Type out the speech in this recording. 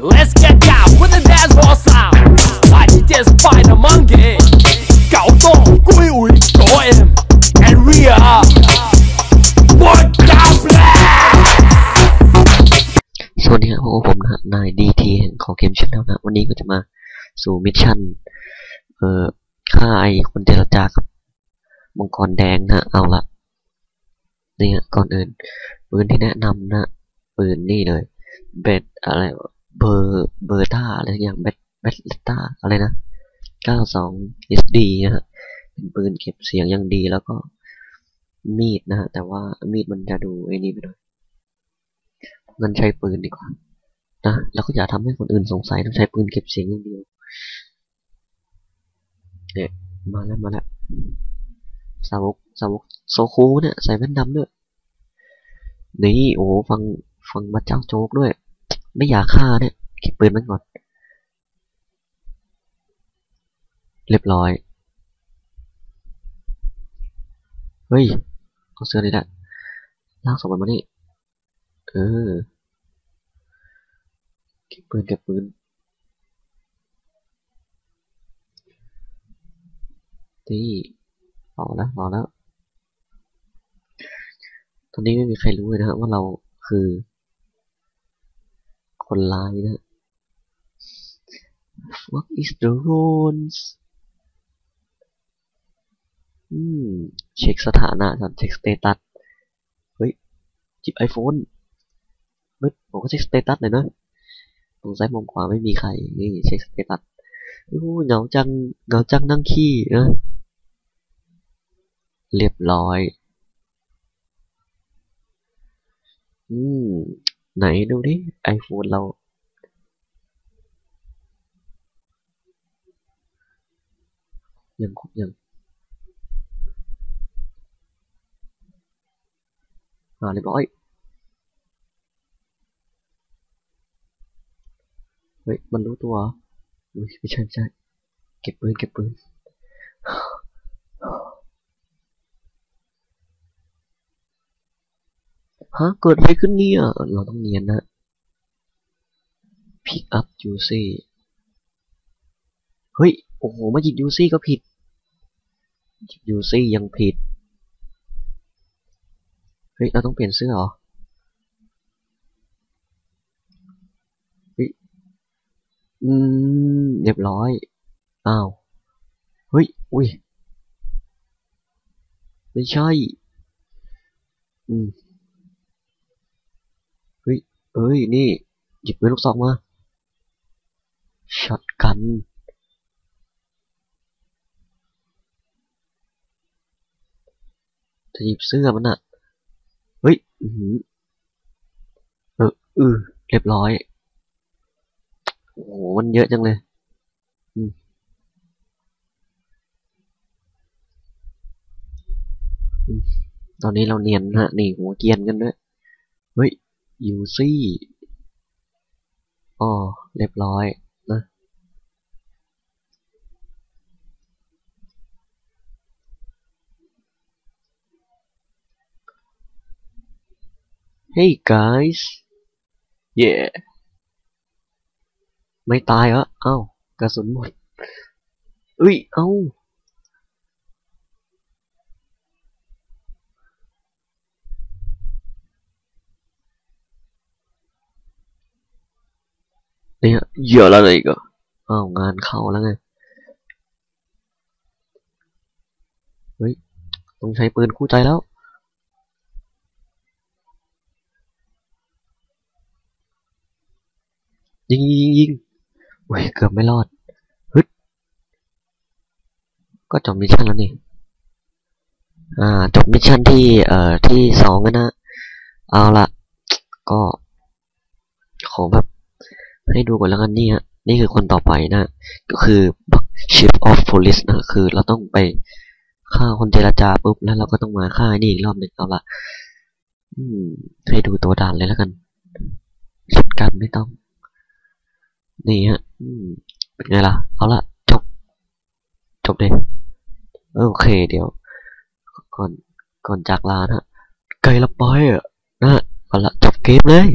let's get down with the dance floor sound. My DJ's find a monkey. Cậu Tô, Quy Ủi, Cổ Em, and we are What Black! สวัสดีครับพวกผมนะฮะนายดีทีแห่งของเกมช n แนลนะวันนี้ก็จะมาสู่มิชชั่น เอ่อฆ่าไอคนเจรจากับมังกรแดงนะเอาละนี่ฮะก่อนอื่นปืนที่แนะนำนะปืนนี่เลยเบ็ดอะไรวะ เบอร์เบอร์ต้าอะไรอย่างเบดเบดเลต้าอะไรนะ 92 SD นะฮะเป็นปืนเก็บเสียงอย่างดีแล้วก็มีดนะฮะแต่ว่ามีดมันจะดูไอ้นี่ไปหน่อยงั้นใช้ปืนดีกว่านะแล้วก็อย่าทำให้คนอื่นสงสัยต้องใช้ปืนเก็บเสียงอย่างเดียวเนี่ยมาแล้วมาแล้วสาวกสาวกโซคูเนี่ยใส่แว่นดำด้วยนี่โอ้ฟังฟังมาเจ้าโจ๊กด้วย ไม่อยากฆ่าเนี่ยเก็บปืนมันก่อน เรียบร้อย เฮ้ยเอาเสื้อนี่แหละลากศพมันมานี่ เออ เก็บปืนเก็บปืนนี่เอาแล้วเอาแล้ว ตอนนี้ไม่มีใครรู้เลยนะฮะว่าเราคือ คนร้ายนะ What is the rules อืมเช็คสถานะก่อนเช็คสเตตัส เฮ้ย จิบไอโฟนเฮ้ยผมก็เช็คสเตตัสเลยนะตรงซ้ายมุมขวาไม่มีใคร นี่เช็คสเตตัสโอ้เหงาจัง เหงาจังนั่งขี้นะ เรียบร้อย อืม ไหนดูดิไอโฟนเรา ยังครบยังอ่าเรียบร้อยเฮ้ยมันรู้ตัวเหรออุ๊ยไม่ใช่ไม่ใช่เก็บปืนเก็บปืน ฮะเกิดอะไรขึ้นเนี่ย เราต้องเนียนนะ pick up Juicy เฮ้ย โอ้โห มาหยิบ Juicy ก็ผิด หยิบ Juicy ยังผิด เฮ้ย เราต้องเปลี่ยนเสื้อเหรอเฮ้ยอืม เรียบร้อย อ้าว เฮ้ย อุ้ย ไม่ใช่ อืม เอ้ย นี่ หยิบปืนลูกซองมาช็อตกันจะหยิบเสื้อมันอะเฮ้ยอือหือเอออือเรียบร้อย โอ้มันเยอะจังเลยตอนนี้เราเนียนฮะ นี่หัวเกียนกันด้วย เฮ้ย ยูซี่อ๋อเรียบร้อยนะ Hey guys yeah ไม่ตายเหรอเอ้ากระสุนหมดเอ้ย เอ้า เนี่ยเยอะแล้วเลยอีกอ้าวงานเข้าแล้วไงเฮ้ยต้องใช้ปืนคู่ใจแล้วยิงยิงยิงโอ้ยเกือบไม่รอดฮึดก็จบมิชชั่นแล้วนี่อ่าจบมิชชั่นที่เอ่อที่สองแล้วนะเอาละก็ขอแบบ ให้ดูก่อนแล้วกันนี่ฮะนี่คือคนต่อไปนะก็คือ Chief of Police นะคือเราต้องไปฆ่าคนเจรจาปุ๊บแล้วเราก็ต้องมาฆ่านี่อีกรอบหนึ่งเอาละอืมให้ดูตัวด่านเลยแล้วกันจัดการไม่ต้อง นี่ฮะอืมเป็นไงล่ะ เอาละจบ จบเลยโอเคเดี๋ยว ก่อนก่อนจากลานะไกลละไปอะนะฮะเอาละจบเกมเลย